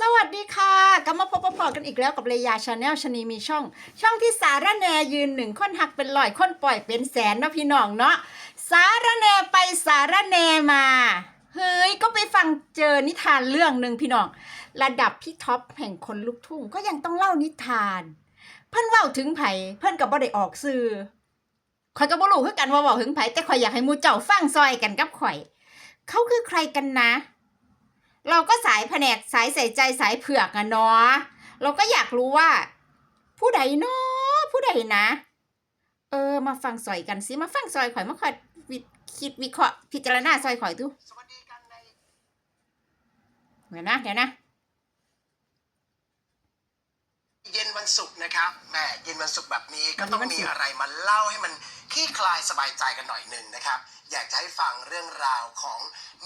สวัสดีค่ะกลับมาพบพอกันอีกแล้วกับเลยาชาแนลชนีมีช่อง ช่องที่สารแนยืนหนึ่งคนหักเป็นลอยคนปล่อยเป็นแสนนะพี่น้องเนาะสารแนไปสารแนมา เฮ้ยก็ไปฟังเจอนิทานเรื่องหนึ่งพี่น้อง ระดับพี่ท็อปแห่งคนลุกทุ่งก็ยังต้องเล่านิทาน เพิ่อนเว้าถึงไผ่เพิ่อนก็บ่ได้ออกสื่อข่อยก็บ่รู้คือกันว่าเว้าถึงไผ่แต่ข่อยอยากให้มูเจ้าฟังซอยกันกับข่อย เขาคือใครกันนะ เราก็สายแผนกสายใส่ใจสายเผือกอะเนาะเราก็อยากรู้ว่า ผู้ใดเนาะผู้ใดนะ เออ มาฟังซอยกันสิมาฟังซอยข่อยมาคอยวิคิดวิเคราะห์พิจารณาซอยข่อยดูสวัสดีกันในเดี๋ยวนะเดี๋ยวนะเย็นวันศุกร์นะครับแหมเย็นวันศุกร์แบบนี้ก็วันนี้ต้องวันมีศุกร์อะไรมาเล่าให้มันคลี่คลายสบายใจกันหน่อยหนึ่งนะครับ อยากจะให้ฟังเรื่องราวของ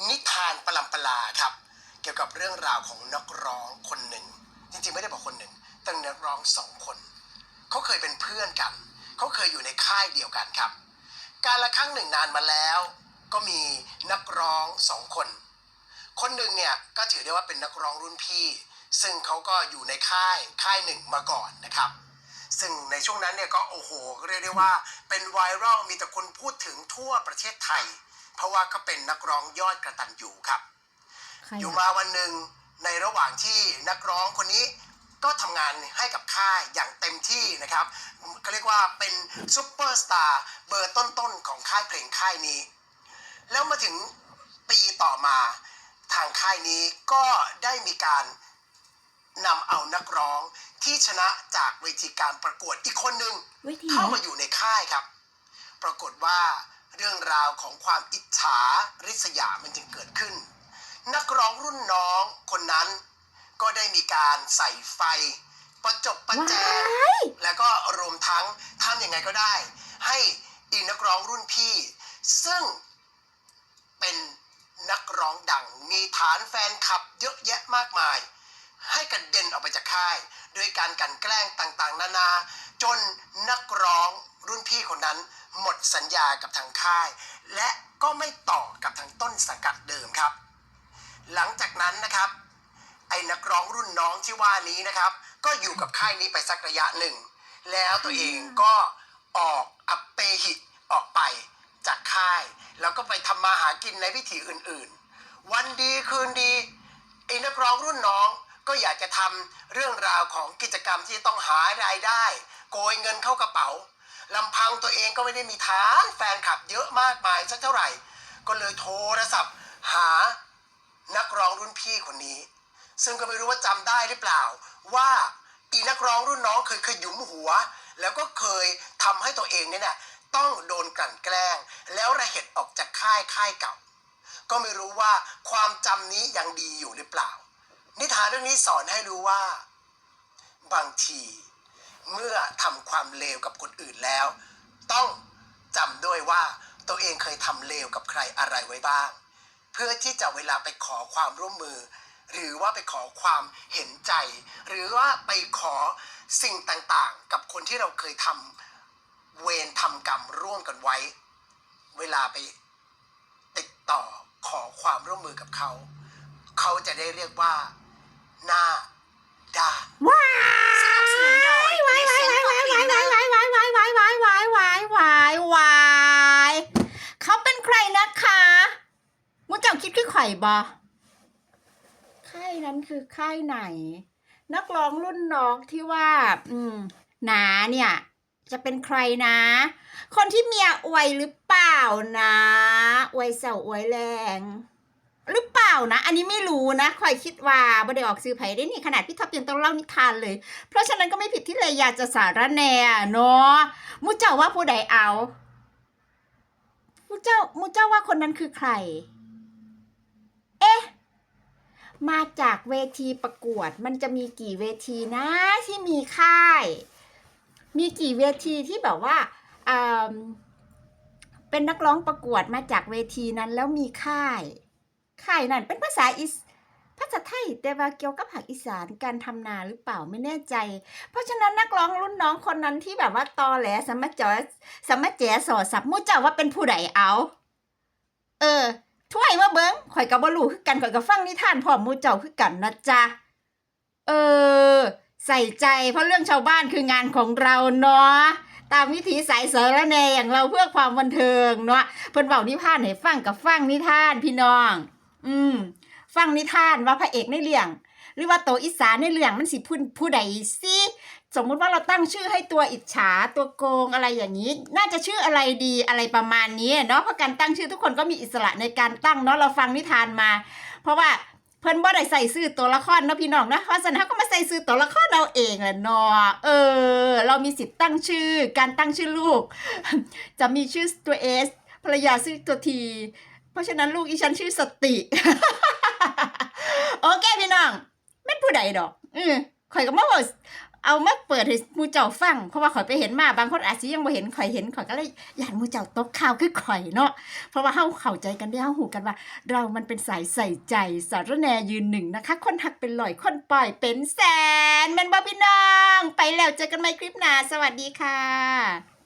นิทานปลัมปลาครับเกี่ยวกับเรื่องราวของนักร้องคนหนึ่ง จริงๆไม่ได้บอกคนหนึ่งแต่นักร้องสองคน เขาเคยเป็นเพื่อนกัน เขาเคยอยู่ในค่ายเดียวกันครับ การละครั้งหนึ่งนานมาแล้ว ก็มีนักร้องสองคน คนหนึ่งเนี่ยก็ถือได้ว่าเป็นนักร้องรุ่นพี่ ซึ่งเขาก็อยู่ในค่ายค่ายหนึ่งมาก่อนนะครับซึ่งในช่วงนั้นเนี่ยก็โอ้โหเรียกได้ว่าเป็นไวรัลมีแต่คนพูดถึงทั่วประเทศไทย เพราะว่าก็เป็นนักร้องยอดกระตันยูครับ อยู่อะมาวันหนึ่งในระหว่างที่นักร้องคนนี้ก็ทำงานให้กับค่ายอย่างเต็มที่นะครับก็เรียกว่าเป็นซูเปอร์สตาร์เบอร์ต้นๆของค่ายเพลงค่ายนี้ แล้วมาถึงปีต่อมาทางค่ายนี้ก็ได้มีการนำเอานักร้องที่ชนะจากเวทีการประกวดอีกคนหนึ่งเวทีเข้าไหนมาอยู่ในค่ายครับ ปรากฏว่าเรื่องราวของความอิจฉาริษยามันจึงเกิดขึ้น นักร้องรุ่นน้องคนนั้น ก็ได้มีการใส่ไฟ ประจบประแจงว้ายแล้วก็รวมทั้งทำยังไงก็ได้ ให้อีนักร้องรุ่นพี่ ซึ่งเป็นนักร้องดังมีฐานแฟนคลับเยอะแยะมากมาย ให้กันเด็นออกไปจากค่ายโดยการกลันแกล้งต่างๆ นานา จนนักร้องรุ่นพี่คนนั้น หมดสัญญากับทางค่าย และก็ไม่ต่อกับทางต้นสังกัดเดิมครับ หลังจากนั้นนะครับ ไอ้นักร้องรุ่นน้องที่ว่านี้นะครับ ก็อยู่กับค่ายนี้ไปสักระยะหนึ่ง แล้วตัวเองก็ออกอัปเปหิตออกไปจากค่าย แล้วก็ไปทำมาหากินในวิถีอื่นๆ วันดีคืนดีไอ้นักร้องรุ่นน้องก็อยากจะทำเรื่องราวของกิจกรรมที่ต้องหารายได้ โกยเงินเข้ากระเป๋าลำพังตัวเองก็ไม่ได้มีฐานแฟนคลับเยอะมากมายสักเท่าไหร่ ก็เลยโทรศัพท์หา นักร้องรุ่นพี่คนนี้ ซึ่งก็ไม่รู้ว่าจำได้หรือเปล่า ว่าอีนักร้องรุ่นน้องเคยขยุมหัว แล้วก็เคยทำให้ตัวเองเนี่ยนะต้องโดนกลั่นแกล้ง แล้วระเหตุออกจากค่ายค่ายเก่า ก็ไม่รู้ว่าความจำนี้ยังดีอยู่หรือเปล่า นิทานเรื่องนี้สอนให้รู้ว่า บางทีเมื่อทำความเลวกับคนอื่นแล้ว ต้องจำด้วยว่าตัวเองเคยทำเลวกับใครอะไรไว้บ้าง พื่อที่จะเวลาไปขอความร่วมมือ หรือว่าไปขอความเห็นใจ หรือว่าไปขอสิ่งต่างๆ กับคนที่เราเคยทำเวรทำกรรมร่วมกันไว้ เวลาไปติดต่อขอความร่วมมือกับเขา เขาจะได้เรียกว่า หน้าด้านว้าสนับสนุนโดยวายว ข่บอค่ายนั้นคือค่ายไหน นักร้องรุ่นน้องที่ว่า อืม หนาเนี่ย จะเป็นใครนะ คนที่เมียอวยหรือเปล่านะอวยเสาอวยแรงหรือเปล่านะ อันนี้ไม่รู้นะคอยคิดว่าบ่ได้ออกซื้อไผ่ได้นี่ขนาดพี่ท็อปยังต้องเล่านิทานเลย เพราะฉะนั้นก็ไม่ผิดที่เลยอยากจะสารแหน่เนาะมูเจ้าว่าผู้ใดเอามูเจ้ามูเจ้าว่าคนนั้นคือใคร มาจากเวทีประกวด มันจะมีกี่เวทีนะที่มีค่าย มีกี่เวทีที่แบบว่าอ่าเป็นนักร้องประกวดมาจากเวทีนั้นแล้วมีค่าย ค่ายนั่นเป็นภาษาอีสภาษาไทยแต่ว่าเกี่ยวกับภาคอีสานการทำนาหรือเปล่าไม่แน่ใจ เพราะฉะนั้นนักร้องรุ่นน้องคนนั้นที่แบบว่าตอแหลสมารถจอสมารถแจสอสับมู่เจ้าว่าเป็นผู้ใดเอา เออ ถ้วยมาเบิงข่อยกับบ่รู้คือกันข่อยกับฟังนิทานพร้อมหมู่เจ้าคือกันนะจ๊ะเออ ใส่ใจเพราะเรื่องชาวบ้านคืองานของเราเนาะตามวิถีสายเสารแนอย่างเราเพื่อความบันเทิงเนาะเพิ่นเบานิทานให้ฟังกับฟังนิทานพี่น้อง อืม ฟังนิทานว่าพระเอกในเรื่อง หรือว่าโตอีสานในเรื่องมันสิพูดผู้ใดสิ สมมุติว่าเราตั้งชื่อให้ตัวอิจฉาตัวโกงอะไรอย่างนี้ น่าจะชื่ออะไรดีอะไรประมาณนี้เนาะเพราะการตั้งชื่อทุกคนก็มีอิสระในการตั้งเนาะเราฟังนิทานมา เพราะว่าเพิ่นบ่ได้ใส่ชื่อตัวละครเนาะพี่น้องนะเพราะฉะนั้นเขาก็มาใส่ชื่อตัวละครเราเองแหละเนาะเออ เรามีสิทธิ์ตั้งชื่อ การตั้งชื่อลูก จะมีชื่อตัวเอสภรรยาชื่อตัวที เพราะฉะนั้นลูกอีฉันชื่อสติ โอเคพี่น้องไม่ผู้ใดดอกเออข่อยก็มาบอก เอามาเปิดให้มูเจ้าฟัง เพราะว่าข่อยไปเห็นมาบางคนอาจจะยังไม่เห็นข่อยเห็นข่อยก็เลยอยากมูเจ้าตกข่าวคือข่อยเนาะเพราะว่าเฮาเข้าใจกันได้เฮาหูกันว่า เรามันเป็นสายใส่ใจสารแนยืนหนึ่งนะคะ คนหักเป็นลอยคนปล่อยเป็นแสนแม่นบ่พี่น้อง ไปแล้วเจอกันใหม่คลิปหน้าสวัสดีค่ะ